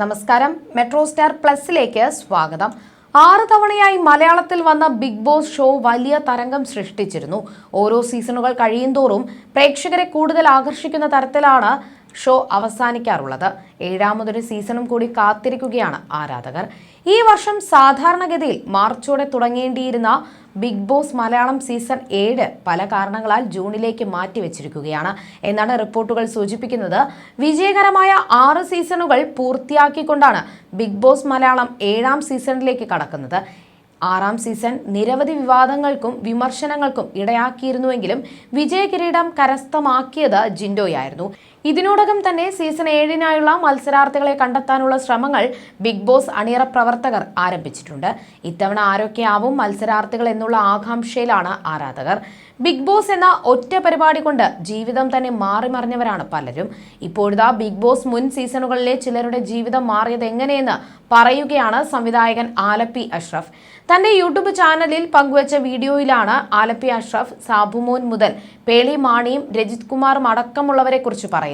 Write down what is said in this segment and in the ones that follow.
നമസ്കാരം. Metro star പ്ലസിലേക്ക് സ്വാഗതം. ആറ് തവണയായി മലയാളത്തിൽ വന്ന ബിഗ് ബോസ് ഷോ വലിയ തരംഗം സൃഷ്ടിച്ചിരുന്നു. ഓരോ സീസണുകൾ കഴിയുന്തോറും പ്രേക്ഷകരെ കൂടുതൽ ആകർഷിക്കുന്ന തരത്തിലാണ് ഷോ അവസാനിക്കാറുള്ളത്. ഏഴാമതൊരു സീസണും കൂടി കാത്തിരിക്കുകയാണ് ആരാധകർ. ഈ വർഷം സാധാരണഗതിയിൽ മാർച്ചോടെ തുടങ്ങേണ്ടിയിരുന്ന ബിഗ് ബോസ് മലയാളം സീസൺ ഏഴ് പല കാരണങ്ങളാൽ ജൂണിലേക്ക് മാറ്റിവെച്ചിരിക്കുകയാണ്. എന്നാണ് റിപ്പോർട്ടുകൾ സൂചിപ്പിക്കുന്നത്. വിജയകരമായ ആറ് സീസണുകൾ പൂർത്തിയാക്കിക്കൊണ്ടാണ് ബിഗ് ബോസ് മലയാളം ഏഴാം സീസണിലേക്ക് കടക്കുന്നത്. ആറാം സീസൺ നിരവധി വിവാദങ്ങൾക്കും വിമർശനങ്ങൾക്കും ഇടയാക്കിയിരുന്നുവെങ്കിലും വിജയകിരീടം കരസ്ഥമാക്കിയത് ജിൻഡോയായിരുന്നു. ഇതിനോടകം തന്നെ സീസൺ ഏഴിനായുള്ള മത്സരാർത്ഥികളെ കണ്ടെത്താനുള്ള ശ്രമങ്ങൾ ബിഗ് ബോസ് അണിയറ പ്രവർത്തകർ ആരംഭിച്ചിട്ടുണ്ട്. ഇത്തവണ ആരൊക്കെയാവും മത്സരാർത്ഥികൾ എന്നുള്ള ആകാംക്ഷയിലാണ് ആരാധകർ. ബിഗ് ബോസ് എന്ന ഒറ്റ പരിപാടി കൊണ്ട് ജീവിതം തന്നെ മാറി മറിഞ്ഞവരാണ് പലരും. ഇപ്പോഴിതാ ബിഗ് ബോസ് മുൻ സീസണുകളിലെ ചിലരുടെ ജീവിതം മാറിയത് എങ്ങനെയെന്ന് പറയുകയാണ് സംവിധായകൻ ആലപ്പി അഷ്റഫ്. തന്റെ യൂട്യൂബ് ചാനലിൽ പങ്കുവച്ച വീഡിയോയിലാണ് ആലപ്പി അഷ്റഫ് സാബുമോൻ മുതൽ പേളി മാണിയും രജിത് കുമാറും അടക്കമുള്ളവരെ കുറിച്ച് പറയുന്നത്.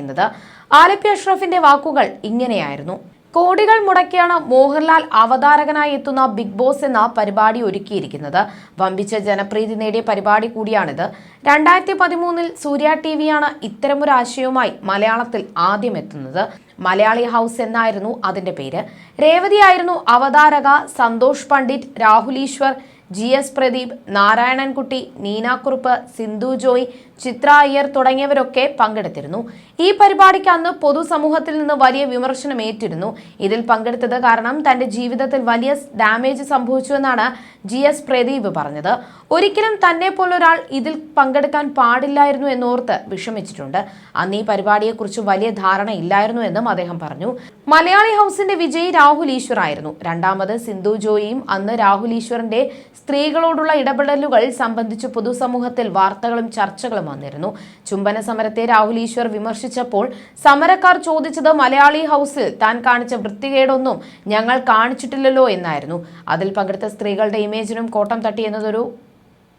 ആലപ്പി അഷ്റഫിന്റെ വാക്കുകൾ ഇങ്ങനെയായിരുന്നു. കോടികൾ മുടക്കിയാണ് മോഹൻലാൽ അവതാരകനായി എത്തുന്ന ബിഗ് ബോസ് എന്ന പരിപാടി ഒരുക്കിയിരിക്കുന്നത്. വമ്പിച്ച ജനപ്രീതി നേടിയ പരിപാടി കൂടിയാണിത്. രണ്ടായിരത്തി പതിമൂന്നിൽ സൂര്യ ടി വിയാണ് ഇത്തരമൊരു ആശയവുമായി മലയാളത്തിൽ ആദ്യം എത്തുന്നത്. മലയാളി ഹൗസ് എന്നായിരുന്നു അതിന്റെ പേര്. രേവതിയായിരുന്നു അവതാരക സന്തോഷ് പണ്ഡിറ്റ് രാഹുൽ ഈശ്വർ. ജി എസ് പ്രദീപ് നാരായണൻകുട്ടി നീനാക്കുറുപ്പ് സിന്ധു ജോയ് ചിത്ര അയ്യർ തുടങ്ങിയവരൊക്കെ പങ്കെടുത്തിരുന്നു. ഈ പരിപാടിക്ക് അന്ന് പൊതുസമൂഹത്തിൽ നിന്ന് വലിയ വിമർശനം ഏറ്റിരുന്നു. ഇതിൽ പങ്കെടുത്തത് കാരണം തന്റെ ജീവിതത്തിൽ വലിയ ഡാമേജ് സംഭവിച്ചുവെന്നാണ് ജി എസ് പ്രദീപ് പറഞ്ഞത്. ഒരിക്കലും തന്നെ പോലൊരാൾ ഇതിൽ പങ്കെടുക്കാൻ പാടില്ലായിരുന്നു എന്നോർത്ത് വിഷമിച്ചിട്ടുണ്ട്. അന്ന് ഈ പരിപാടിയെക്കുറിച്ച് വലിയ ധാരണ ഇല്ലായിരുന്നു എന്നും അദ്ദേഹം പറഞ്ഞു. മലയാളി ഹൗസിന്റെ വിജയി രാഹുൽ ഈശ്വർ ആയിരുന്നു. രണ്ടാമത് സിന്ധു ജോയിയും അന്ന് രാഹുൽ ഈശ്വറിന്റെ സ്ത്രീകളോടുള്ള ഇടപെടലുകൾ സംബന്ധിച്ച് പൊതുസമൂഹത്തിൽ വാർത്തകളും ചർച്ചകളും വന്നിരുന്നു. ചുംബന സമരത്തെ രാഹുൽ ഈശ്വർ വിമർശിച്ചപ്പോൾ സമരക്കാർ ചോദിച്ചത് മലയാളി ഹൗസിൽ താൻ കാണിച്ച വൃത്തികേടൊന്നും ഞങ്ങൾ കാണിച്ചിട്ടില്ലല്ലോ എന്നായിരുന്നു. അതിൽ പങ്കെടുത്ത സ്ത്രീകളുടെ ഇമേജിനും കോട്ടം തട്ടി എന്നതൊരു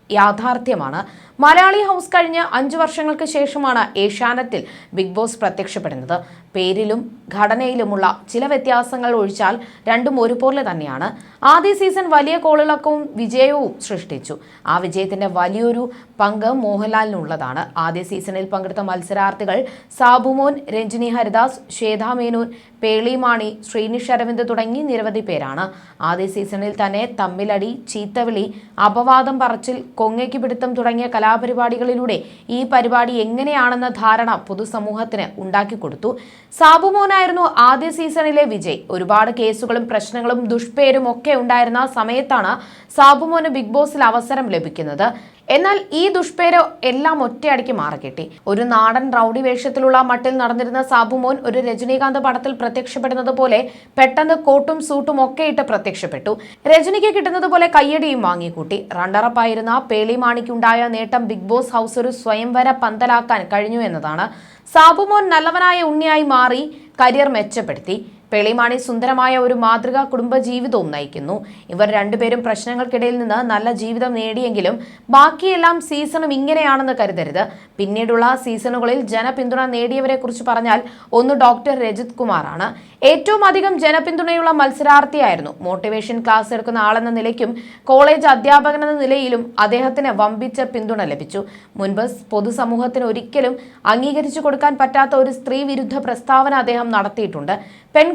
യാഥാർത്ഥ്യമാണ്. മലയാളി ഹൗസ് കഴിഞ്ഞ് അഞ്ചു വർഷങ്ങൾക്ക് ശേഷമാണ് ഏഷ്യാനെറ്റിൽ ബിഗ് ബോസ് പ്രത്യക്ഷപ്പെടുന്നത്. പേരിലും ഘടനയിലുമുള്ള ചില വ്യത്യാസങ്ങൾ ഒഴിച്ചാൽ രണ്ടും ഒരുപോലെ തന്നെയാണ്. ആദ്യ സീസൺ വലിയ കോളിളക്കവും വിജയവും സൃഷ്ടിച്ചു. ആ വിജയത്തിന്റെ വലിയൊരു പങ്ക് മോഹൻലാലിനുള്ളതാണ്. ആദ്യ സീസണിൽ പങ്കെടുത്ത മത്സരാർത്ഥികൾ സാബുമോൻ രഞ്ജിനി ഹരിദാസ് ശ്വേതാ മേനോൻ പേളിമാണി ശ്രീനിഷ് അരവിന്ദ് തുടങ്ങി നിരവധി പേരാണ്. ആദ്യ സീസണിൽ തന്നെ തമ്മിലടി ചീത്തവിളി അപവാദം പറച്ചിൽ കൊങ്ങയ്ക്ക് പിടുത്തം തുടങ്ങിയ കലാപരിപാടികളിലൂടെ ഈ പരിപാടി എങ്ങനെയാണെന്ന ധാരണ പൊതുസമൂഹത്തിന് ഉണ്ടാക്കിക്കൊടുത്തു സാബുമോനായിരുന്നു ആദ്യ സീസണിലെ വിജയ്. ഒരുപാട് കേസുകളും പ്രശ്നങ്ങളും ദുഷ്പേരും ഒക്കെ ഉണ്ടായിരുന്ന സമയത്താണ് സാബുമോന് ബിഗ് ബോസിൽ അവസരം ലഭിക്കുന്നത്. എന്നാൽ ഈ ദുഷ്പേര് എല്ലാം ഒറ്റയടിക്ക് മാറിക്കിട്ടി. ഒരു നാടൻ റൗഡി വേഷത്തിലുള്ള മട്ടിൽ നടന്നിരുന്ന സാബുമോൻ ഒരു രജനീകാന്ത് പടത്തിൽ പ്രത്യക്ഷപ്പെടുന്നത് പോലെ പെട്ടെന്ന് കോട്ടും സൂട്ടും ഒക്കെ ഇട്ട് പ്രത്യക്ഷപ്പെട്ടു. രജനിക്ക് കിട്ടുന്നത് പോലെ കയ്യടിയും വാങ്ങിക്കൂട്ടി. റണ്ണറപ്പായിരുന്ന പേളിമാണിക്കുണ്ടായ നേട്ടം ബിഗ് ബോസ് ഹൗസ് ഒരു സ്വയംവര പന്തലാക്കാൻ കഴിഞ്ഞു എന്നതാണ്. സാബുമോൻ നല്ലവനായ ഉണ്ണിയായി മാറി കരിയർ മെച്ചപ്പെടുത്തി. പെളിമാണി സുന്ദരമായ ഒരു മാതൃകാ കുടുംബ ജീവിതവും നയിക്കുന്നു. ഇവർ രണ്ടുപേരും പ്രശ്നങ്ങൾക്കിടയിൽ നിന്ന് നല്ല ജീവിതം നേടിയെങ്കിലും ബാക്കിയെല്ലാം സീസണും ഇങ്ങനെയാണെന്ന് കരുതരുത്. പിന്നീടുള്ള സീസണുകളിൽ ജനപിന്തുണ നേടിയവരെ കുറിച്ച് പറഞ്ഞാൽ ഒന്ന് ഡോക്ടർ രജിത് കുമാറാണ്. ഏറ്റവും അധികം ജനപിന്തുണയുള്ള മത്സരാർത്ഥിയായിരുന്നു. മോട്ടിവേഷൻ ക്ലാസ് എടുക്കുന്ന ആളെന്ന നിലയ്ക്കും കോളേജ് അധ്യാപകൻ എന്ന നിലയിലും അദ്ദേഹത്തിന് വമ്പിച്ച പിന്തുണ ലഭിച്ചു. മുൻപ് പൊതുസമൂഹത്തിന് ഒരിക്കലും അംഗീകരിച്ചു കൊടുക്കാൻ പറ്റാത്ത ഒരു സ്ത്രീ വിരുദ്ധ പ്രസ്താവന അദ്ദേഹം നടത്തിയിട്ടുണ്ട്.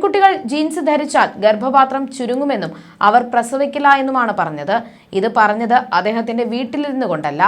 പെൺകുട്ടികൾ ജീൻസ് ധരിച്ചാൽ ഗർഭപാത്രം ചുരുങ്ങുമെന്നും അവർ പ്രസവിക്കില്ല എന്നുമാണ് പറഞ്ഞത്. ഇത് പറഞ്ഞത് അദ്ദേഹത്തിന്റെ വീട്ടിലിരുന്നു കൊണ്ടല്ല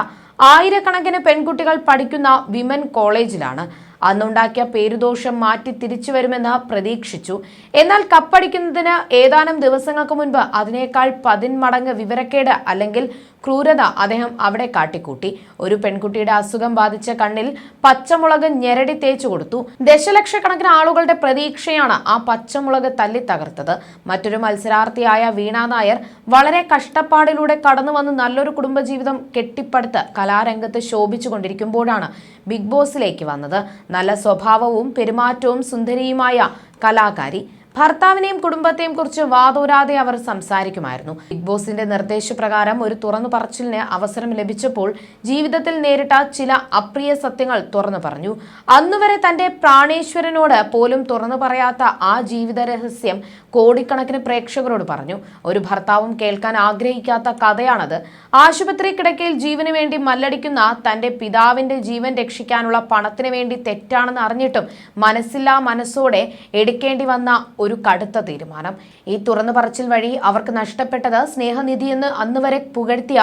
ആയിരക്കണക്കിന് പെൺകുട്ടികൾ പഠിക്കുന്ന വിമൻ കോളേജിലാണ്. അന്നുണ്ടാക്കിയ പേരുദോഷം മാറ്റി തിരിച്ചു വരുമെന്ന് പ്രതീക്ഷിച്ചു. എന്നാൽ കപ്പടിക്കുന്നതിന് ഏതാനും ദിവസങ്ങൾക്ക് മുൻപ് അതിനേക്കാൾ പതിന്മടങ്ങ് വിവരക്കേട് അല്ലെങ്കിൽ ക്രൂരത അദ്ദേഹം അവിടെ കാട്ടിക്കൂട്ടി. ഒരു പെൺകുട്ടിയുടെ അസുഖം ബാധിച്ച കണ്ണിൽ പച്ചമുളക് ഞെരടി തേച്ചു കൊടുത്തു. ദശലക്ഷക്കണക്കിന് ആളുകളുടെ പ്രതീക്ഷയാണ് ആ പച്ചമുളക് തല്ലി തകർത്തത്. മറ്റൊരു മത്സരാർത്ഥിയായ വീണ നായർ വളരെ കഷ്ടപ്പാടിലൂടെ കടന്നു വന്ന് നല്ലൊരു കുടുംബജീവിതം കെട്ടിപ്പടുത്ത് കലാരംഗത്ത് ശോഭിച്ചുകൊണ്ടിരിക്കുമ്പോഴാണ് ബിഗ് ബോസിലേക്ക് വന്നത്. നല്ല സ്വഭാവവും പെരുമാറ്റവും സുന്ദരിയുമായ കലാകാരി ഭർത്താവിനെയും കുടുംബത്തെയും കുറിച്ച് വാതോരാതെ അവർ സംസാരിക്കുമായിരുന്നു. ബിഗ് ബോസിന്റെ നിർദ്ദേശപ്രകാരം ഒരു തുറന്നു പറച്ചിലിന് അവസരം ലഭിച്ചപ്പോൾ ജീവിതത്തിൽ നേരിട്ട ചില അപ്രിയ സത്യങ്ങൾ തുറന്നു പറഞ്ഞു. അന്നുവരെ തന്റെ പ്രാണേശ്വരനോട് പോലും തുറന്നു പറയാത്ത ആ ജീവിത രഹസ്യം കോടിക്കണക്കിന് പ്രേക്ഷകരോട് പറഞ്ഞു. ഒരു ഭർത്താവും കേൾക്കാൻ ആഗ്രഹിക്കാത്ത കഥയാണത്. ആശുപത്രി കിടക്കയിൽ ജീവന് വേണ്ടി മല്ലടിക്കുന്ന തന്റെ പിതാവിന്റെ ജീവൻ രക്ഷിക്കാനുള്ള പണത്തിന് വേണ്ടി തെറ്റാണെന്ന് അറിഞ്ഞിട്ടും മനസ്സില്ലാ മനസ്സോടെ എടുക്കേണ്ടി വന്ന ഒരു കടുത്ത തീരുമാനം. ഈ തുറന്നു പറച്ചിൽ വഴി അവർക്ക് നഷ്ടപ്പെട്ടത് സ്നേഹനിധിയെന്ന് എന്ന് വരെ പുകഴ്ത്തിയ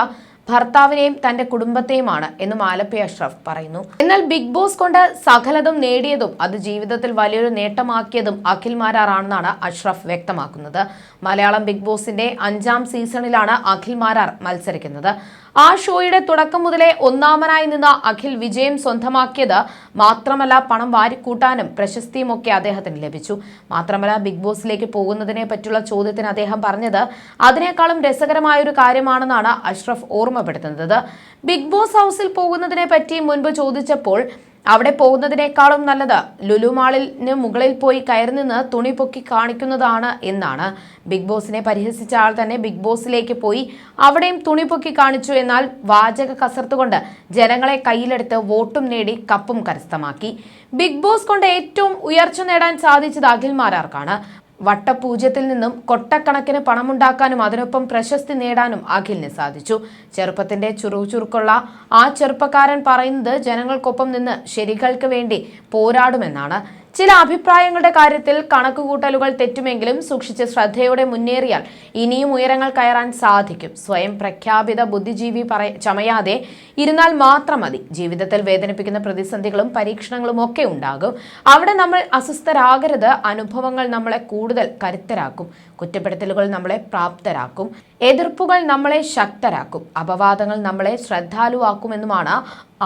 ഭർത്താവിനെയും തന്റെ കുടുംബത്തെയുമാണ് എന്നും ആലപ്പി അഷ്റഫ് പറയുന്നു. എന്നാൽ ബിഗ് ബോസ് കൊണ്ട് സകലതും നേടിയതും അത് ജീവിതത്തിൽ വലിയൊരു നേട്ടമാക്കിയതും അഖിൽ മാരാറാണെന്നാണ് അഷ്റഫ് വ്യക്തമാക്കുന്നത്. മലയാളം ബിഗ് ബോസിന്റെ അഞ്ചാം സീസണിലാണ് അഖിൽ മാരാർ മത്സരിക്കുന്നത്. ആ ഷോയുടെ തുടക്കം മുതലേ ഒന്നാമനായി നിന്ന അഖിൽ വിജയം സ്വന്തമാക്കിയത് മാത്രമല്ല പണം വാരിക്കൂട്ടാനും പ്രശസ്തിയും ഒക്കെ അദ്ദേഹത്തിന് ലഭിച്ചു. മാത്രമല്ല ബിഗ് ബോസിലേക്ക് പോകുന്നതിനെ പറ്റിയുള്ള ചോദ്യത്തിന് അദ്ദേഹം പറഞ്ഞത് അതിനേക്കാളും രസകരമായ ഒരു കാര്യമാണെന്നാണ് അഷ്റഫ് ഓർമ്മപ്പെടുത്തുന്നത്. ബിഗ് ബോസ് ഹൗസിൽ പോകുന്നതിനെ പറ്റി മുൻപ് ചോദിച്ചപ്പോൾ അവിടെ പോകുന്നതിനേക്കാളും നല്ലത് ലുലുമാളിന് മുകളിൽ പോയി കയറി നിന്ന് തുണി പൊക്കി കാണിക്കുന്നതാണ് എന്നാണ്. ബിഗ് ബോസിനെ പരിഹസിച്ച ആൾ തന്നെ ബിഗ് ബോസിലേക്ക് പോയി അവിടെയും തുണി പൊക്കി കാണിച്ചു എന്നാൽ വാചക കസർത്ത് കൊണ്ട് ജനങ്ങളെ കയ്യിലെടുത്ത് വോട്ടും നേടി കപ്പും കരസ്ഥമാക്കി. ബിഗ് ബോസ് കൊണ്ട് ഏറ്റവും ഉയർച്ച നേടാൻ സാധിച്ചത് അഖിൽ മാരാർക്കാണ് വട്ടപൂജ്യത്തിൽ നിന്നും കൊട്ടക്കണക്കിന് പണമുണ്ടാക്കാനും അതിനൊപ്പം പ്രശസ്തി നേടാനും അഖിലിന് സാധിച്ചു. ചെറുപ്പത്തിന്റെ ചുറുചുറുക്കുള്ള ആ ചെറുപ്പക്കാരൻ പറയുന്നത് ജനങ്ങൾക്കൊപ്പം നിന്ന് ശരികൾക്ക് വേണ്ടി പോരാടുമെന്നാണ്. ചില അഭിപ്രായങ്ങളുടെ കാര്യത്തിൽ കണക്കുകൂട്ടലുകൾ തെറ്റുമെങ്കിലും സൂക്ഷിച്ച് ശ്രദ്ധയോടെ മുന്നേറിയാൽ ഇനിയും ഉയരങ്ങൾ കയറാൻ സാധിക്കും. സ്വയം പ്രഖ്യാപിത ബുദ്ധിജീവി പറ ചമയാതെ ഇരുന്നാൽ മാത്രം മതി. ജീവിതത്തിൽ വേദനിപ്പിക്കുന്ന പ്രതിസന്ധികളും പരീക്ഷണങ്ങളും ഒക്കെ ഉണ്ടാകും. അവിടെ നമ്മൾ അസ്വസ്ഥരാകരുത്. അനുഭവങ്ങൾ നമ്മളെ കൂടുതൽ കരുത്തരാക്കും. കുറ്റപ്പെടുത്തലുകൾ നമ്മളെ പ്രാപ്തരാക്കും. എതിർപ്പുകൾ നമ്മളെ ശക്തരാക്കും. അപവാദങ്ങൾ നമ്മളെ ശ്രദ്ധാലുവാക്കുമെന്നുമാണ്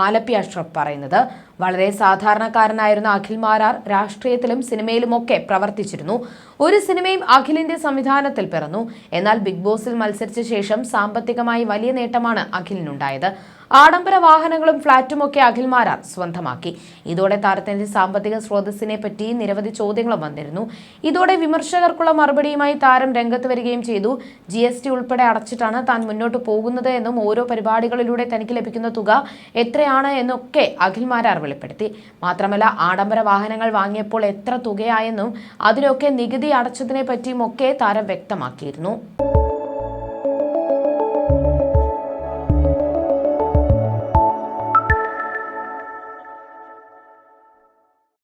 ആലപ്പി അഷ്റഫ് പറയുന്നത്. വളരെ സാധാരണക്കാരനായിരുന്ന അഖിൽ മാരാർ രാഷ്ട്രീയത്തിലും സിനിമയിലുമൊക്കെ പ്രവർത്തിച്ചിരുന്നു. ഒരു സിനിമയും അഖിലിന്റെ സംവിധാനത്തിൽ പിറന്നു. എന്നാൽ ബിഗ് ബോസിൽ മത്സരിച്ച ശേഷം സാമ്പത്തികമായി വലിയ നേട്ടമാണ് അഖിലിനുണ്ടായത്. ആഡംബര വാഹനങ്ങളും ഫ്ളാറ്റും ഒക്കെ അഖിൽമാരാർ സ്വന്തമാക്കി. ഇതോടെ താരത്തിന്റെ സാമ്പത്തിക സ്രോതസ്സിനെ പറ്റി നിരവധി ചോദ്യങ്ങളും വന്നിരുന്നു. ഇതോടെ വിമർശകർക്കുള്ള മറുപടിയുമായി താരം രംഗത്ത് വരികയും ചെയ്തു. ജി എസ് ടി ഉൾപ്പെടെ അടച്ചിട്ടാണ് താൻ മുന്നോട്ട് പോകുന്നത് എന്നും ഓരോ പരിപാടികളിലൂടെ തനിക്ക് ലഭിക്കുന്ന തുക എത്രയാണ് എന്നൊക്കെ അഖിൽമാരാർ വെളിപ്പെടുത്തി. മാത്രമല്ല ആഡംബര വാഹനങ്ങൾ വാങ്ങിയപ്പോൾ എത്ര തുകയായെന്നും അതിനൊക്കെ നികുതി അടച്ചതിനെ പറ്റിയും ഒക്കെ താരം വ്യക്തമാക്കിയിരുന്നു.